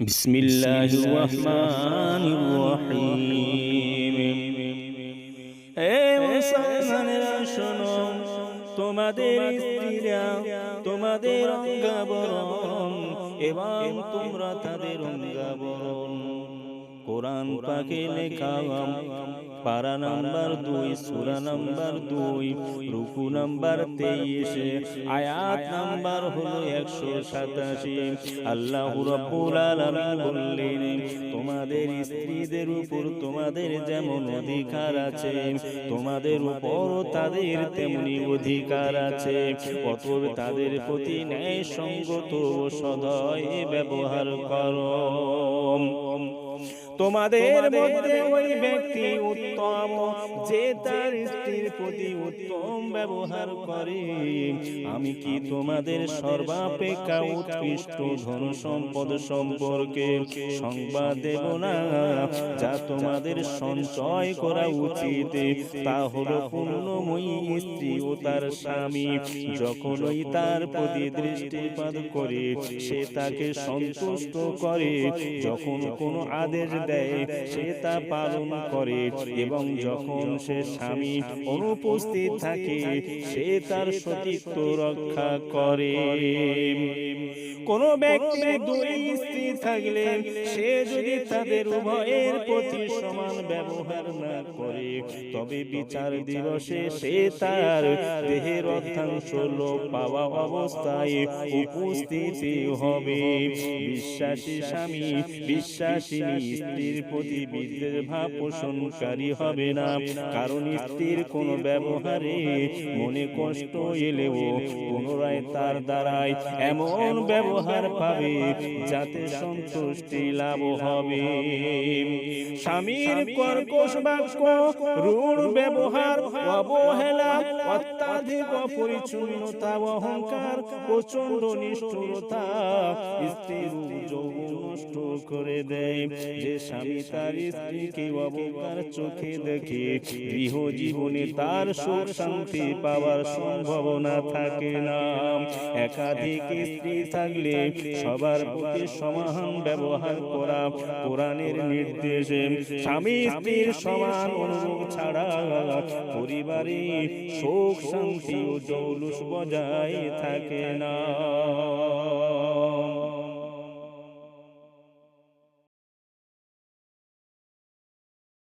বিসমিল্লাহির রহমানির রহিম। হে শোনো তোমাদের স্ত্রীরা তোমাদের অঙ্গাবরণ এবং তোমরা তাদের অঙ্গাবরণ। কোরআন পাকে লেখা পারা নাম্বার দুই সুরা নাম্বার দুই রুকু নাম্বার তেইশে আয়াত নাম্বার হলো একশো সাতাশি। আল্লাহ রব্বুল আলামিন বললেন তোমাদের স্ত্রীদের উপর তোমাদের যেমন অধিকার আছে তোমাদের উপর তাদের তেমনি অধিকার আছে। অতএব তাদের প্রতি ন্যায় সঙ্গত সদয় ব্যবহার করো। তোমাদের মধ্যে ওই ব্যক্তি উত্তম যে তার স্ত্রীর প্রতি উত্তম ব্যবহার করে। আমি কি তোমাদের সর্বাপেক্ষা উৎকৃষ্ট ধন সম্পদ সম্পর্কে সংবাদ দেব না? যা তোমাদের সঞ্চয় করা উচিত তা হলো পূর্ণময়ী স্ত্রী ও তার স্বামী। যখনই তার প্রতি দৃষ্টিপাত করে সে তাকে সন্তুষ্ট করে। যখন কোনো আদেশ দেয়, সে তা পালন করে এবং যখন সে স্বামী অনুপস্থিত থাকে, সে তার সতীত্ব রক্ষা করে। কোন ব্যক্তি দুই স্ত্রী থাকলে সে যদি তাদের উভয়ের প্রতি সমান ব্যবহার না করে, তবে বিচার দিবসে সে তার দেহের অর্থাংশ লোক পাওয়া অবস্থায় উপস্থিতি হবে। বিশ্বাসী স্বামী বিশ্বাসী স্ত্রীর প্রতি বিদ্বেষ ভাব পোষণকারী হবে না। কারণ স্ত্রীর কোন ব্যবহারে মনে কষ্ট এলেও পুনরায় তার দ্বারাই এমন ব্যবহার পাবে যাতে সন্তুষ্টি লাভ হবে। স্বামীর কর্কশ বাক্য রূঢ় ব্যবহার অবহেলা অত্যাধিক অপরিচ্ছন্নতা, অহংকার প্রচণ্ড নিষ্ঠুরতা স্ত্রীর নষ্ট করে দেয়। যে স্বামী তার স্ত্রীকে অবকার চোখে দেখে গৃহ জীবনে তার সুখ শান্তি পাওয়ার সম্ভাবনা থাকে না। একাধিক স্ত্রী থাকলে সবার প্রতি সমান ব্যবহার করা কোরআনের নির্দেশে। স্বামী স্ত্রীর সমান অনুভব ছাড়া পরিবারে সুখ শান্তি ও জৌলুস বজায় থাকে না।